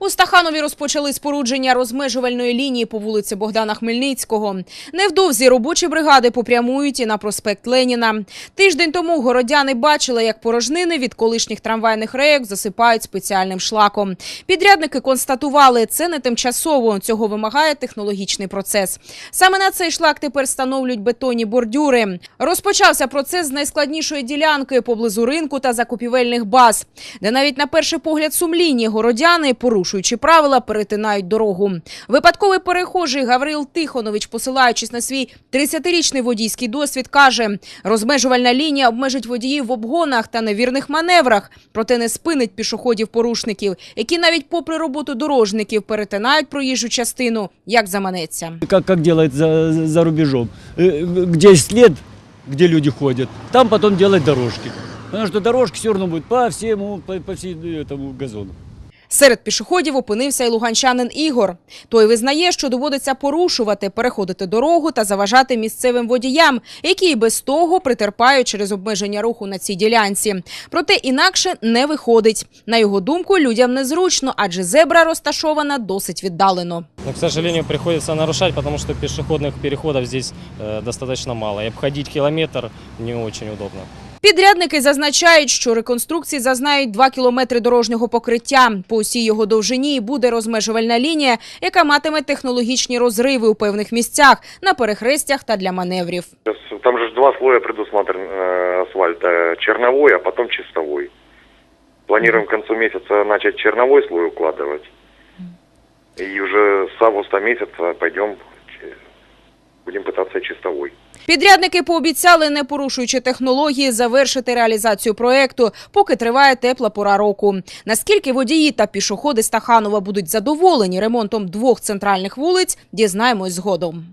У Стаханові розпочали спорудження розмежувальної лінії по вулиці Богдана Хмельницького. Невдовзі робочі бригади попрямують і на проспект Леніна. Тиждень тому городяни бачили, як порожнини від колишніх трамвайних рейок засипають спеціальним шлаком. Підрядники констатували, це не тимчасово. Цього вимагає технологічний процес. Саме на цей шлак тепер встановлюють бетонні бордюри. Розпочався процес з найскладнішої ділянки поблизу ринку та закупівельних баз, де навіть на перший погляд сумлінні городяни, порушуючи правила, перетинають дорогу. Випадковий перехожий Гаврил Тихонович, посилаючись на свій 30-річний водійський досвід, каже, розмежувальна лінія обмежить водіїв в обгонах та невірних маневрах, проте не спинить пішоходів-порушників, які навіть попри роботу дорожників перетинають проїжджу частину, як заманеться. как, как делает за, за рубежом. Э, Где след, где люди ходят, там потом делать дорожки. Потому что дорожки все равно будут по всему, по, по всей э, этому газону. Серед пішоходів опинився й луганчанин Ігор. Той визнає, що доводиться порушувати, переходити дорогу та заважати місцевим водіям, які і без того притерпають через обмеження руху на цій ділянці. Проте інакше не виходить. На його думку, людям незручно, адже зебра розташована досить віддалено. Но, к сожалению, приходится нарушать, потому что пешеходных переходов здесь э, достаточно мало. И обходить километр не очень удобно. Підрядники зазначають, що реконструкції зазнають 2 кілометри дорожнього покриття. По усій його довжині буде розмежувальна лінія, яка матиме технологічні розриви у певних місцях на перехрестях та для маневрів. Там же два слоя предусмотрен э, асфальта. Черновой, а потом чистовой. Планируем к концу месяца начать черновой слой укладывать. И уже с августа месяца пойдем, ч- чистової. Підрядники пообіцяли, не порушуючи технології, завершити реалізацію проекту, поки триває тепла пора року. Наскільки водії та пішоходи Стаханова будуть задоволені ремонтом двох центральних вулиць, дізнаємось згодом.